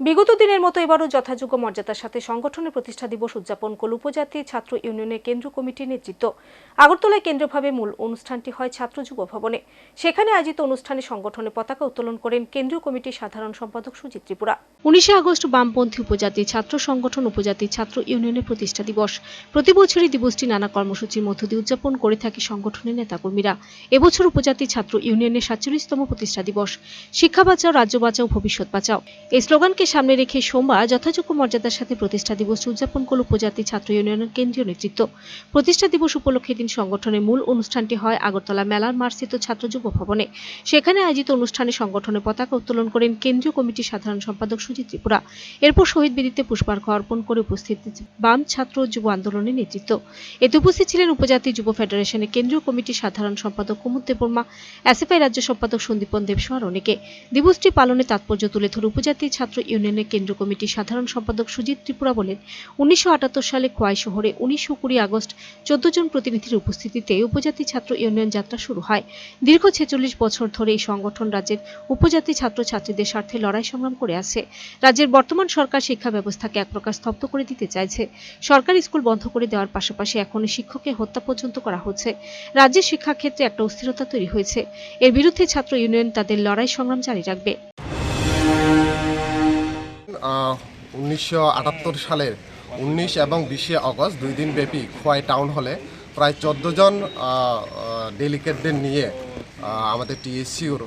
বিগত দিনের মতো এবারও যথাযোগ্য মর্যাদার সাথে সংগঠনের প্রতিষ্ঠা দিবস উদযাপন করল উপজাতি ছাত্র ইউনিয়নের কেন্দ্রীয় কমিটির নেতৃত্ব। আগরতলায় কেন্দ্রীয়ভাবে মূল অনুষ্ঠানটি হয় ছাত্র যুব ভবনে। সেখানে আয়োজিত অনুষ্ঠানে সংগঠনের পতাকা উত্তোলন করেন কেন্দ্রীয় কমিটির সাধারণ সম্পাদক সুজিত ত্রিপুরা। উনিশে আগস্ট বামপন্থী উপজাতি ছাত্র সংগঠন উপজাতি ছাত্র ইউনিয়নের প্রতিষ্ঠা দিবস। প্রতি বছরই দিবসটি নানা কর্মসূচির মধ্য দিয়ে উদযাপন করে থাকে সংগঠনের নেতাকর্মীরা। এবছর উপজাতি ছাত্র ইউনিয়নের সাতচল্লিশতম প্রতিষ্ঠা দিবস। শিক্ষা বাঁচাও, রাজ্য বাঁচাও, ভবিষ্যৎ বাঁচাও। এই স্লোগানকে সামনে রেখে সোমবার যথাযোগ্য মর্যাদার সাথে প্রতিষ্ঠা দিবস উদযাপন করল উপজাতি ছাত্র ইউনিয়নের কেন্দ্রীয় নেতৃত্ব। প্রতিষ্ঠা দিবস উপলক্ষে দিন সংগঠনের মূল অনুষ্ঠানটি হয় আগরতলা মেলার মার্সিত ছাত্র যুব ভবনে। সেখানে আয়োজিত অনুষ্ঠানে সংগঠনের পতাকা উত্তোলন করেন কেন্দ্রীয় কমিটির সাধারণ সম্পাদক সুজিত ত্রিপুরা। এরপর শহীদ বেদিতে পুষ্পার্ঘ অর্পণ করে উপস্থিত বাম ছাত্র যুব আন্দোলনের নেতৃত্ব। এতে উপস্থিত ছিলেন উপজাতি যুব ফেডারেশনের কেন্দ্রীয় কমিটির সাধারণ সম্পাদক কুমুদ দেববর্মা এসএফআই রাজ্য সম্পাদক সন্দীপন দেবসহ অনেকে। দিবসটি পালনে তাৎপর্য তুলে ধরে উপজাতি ছাত্র ইউনিয়নের কেন্দ্রীয় কমিটির সাধারণ সম্পাদক সুজিত ত্রিপুরা বলেন, উনিশশো সালে খোয়াই শহরে উনিশশো কুড়ি আগস্ট চোদ্দ জন প্রতিনিধির উপস্থিতিতে উপজাতি ছাত্র ইউনিয়ন যাত্রা শুরু হয়। দীর্ঘ ছেচল্লিশ বছর ধরে এই সংগঠন রাজ্যের উপজাতি ছাত্র ছাত্রীদের স্বার্থে লড়াই সংগ্রাম করে আছে। রাজ্যের বর্তমান সরকার শিক্ষা ব্যবস্থাকে এক প্রকার স্তব্ধ করে দিতে চাইছে। সরকারি স্কুল বন্ধ করে দেওয়ার পাশাপাশি এখন শিক্ষকের হত্যা পর্যন্ত করা হচ্ছে। রাজ্যের শিক্ষাক্ষেত্রে একটা অস্থিরতা তৈরি হয়েছে। এর বিরুদ্ধে ছাত্র ইউনিয়ন তাদের লড়াই সংগ্রাম জারি রাখবে। উনিশশো আটাত্তর সালের উনিশ এবং বিশে আগস্ট দুই দিন ব্যাপী খোয়াই টাউন হলে প্রায় চোদ্দ জন ডেলিকেটদের নিয়ে আমাদের টিএসসিউর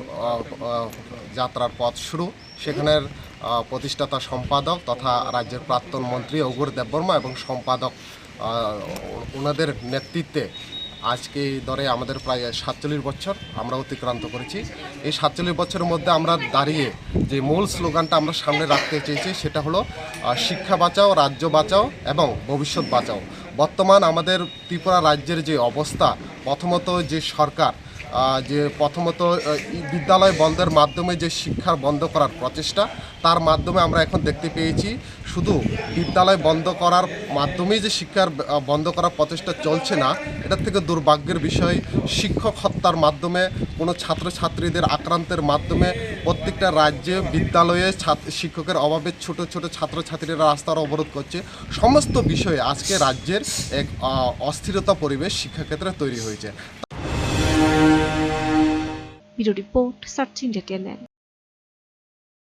যাত্রার পথ শুরু। সেখানের প্রতিষ্ঠাতা সম্পাদক তথা রাজ্যের প্রাক্তন মন্ত্রী অগুর দেববর্মা এবং সম্পাদক ওনাদের নেতৃত্বে আজকে ধরে দরে আমাদের প্রায় সাতচল্লিশ বছর আমরা অতিক্রান্ত করেছি। এই সাতচল্লিশ বছরের মধ্যে আমরা দাঁড়িয়ে যে মূল স্লোগানটা আমরা সামনে রাখতে চেয়েছি সেটা হলো শিক্ষা বাঁচাও, রাজ্য বাঁচাও এবং ভবিষ্যৎ বাঁচাও। বর্তমান আমাদের ত্রিপুরা রাজ্যের যে অবস্থা, প্রথমত যে সরকার যে প্রথমত বিদ্যালয় বন্ধের মাধ্যমে যে শিক্ষার বন্ধ করার প্রচেষ্টা, তার মাধ্যমে আমরা এখন দেখতে পেয়েছি শুধু বিদ্যালয় বন্ধ করার মাধ্যমেই যে শিক্ষার বন্ধ করার প্রচেষ্টা চলছে না এটার থেকে দুর্ভাগ্যের বিষয়। শিক্ষক হত্যার মাধ্যমে, কোনো ছাত্রছাত্রীদের আক্রান্তের মাধ্যমে প্রত্যেকটা রাজ্যে বিদ্যালয়ে শিক্ষকের অভাবে ছোট ছোট ছাত্রছাত্রীরা রাস্তার অবরোধ করছে। সমস্ত বিষয়ে আজকে রাজ্যের এক অস্থিরতা পরিবেশ শিক্ষাক্ষেত্রে তৈরি হয়েছে। Bureau report search India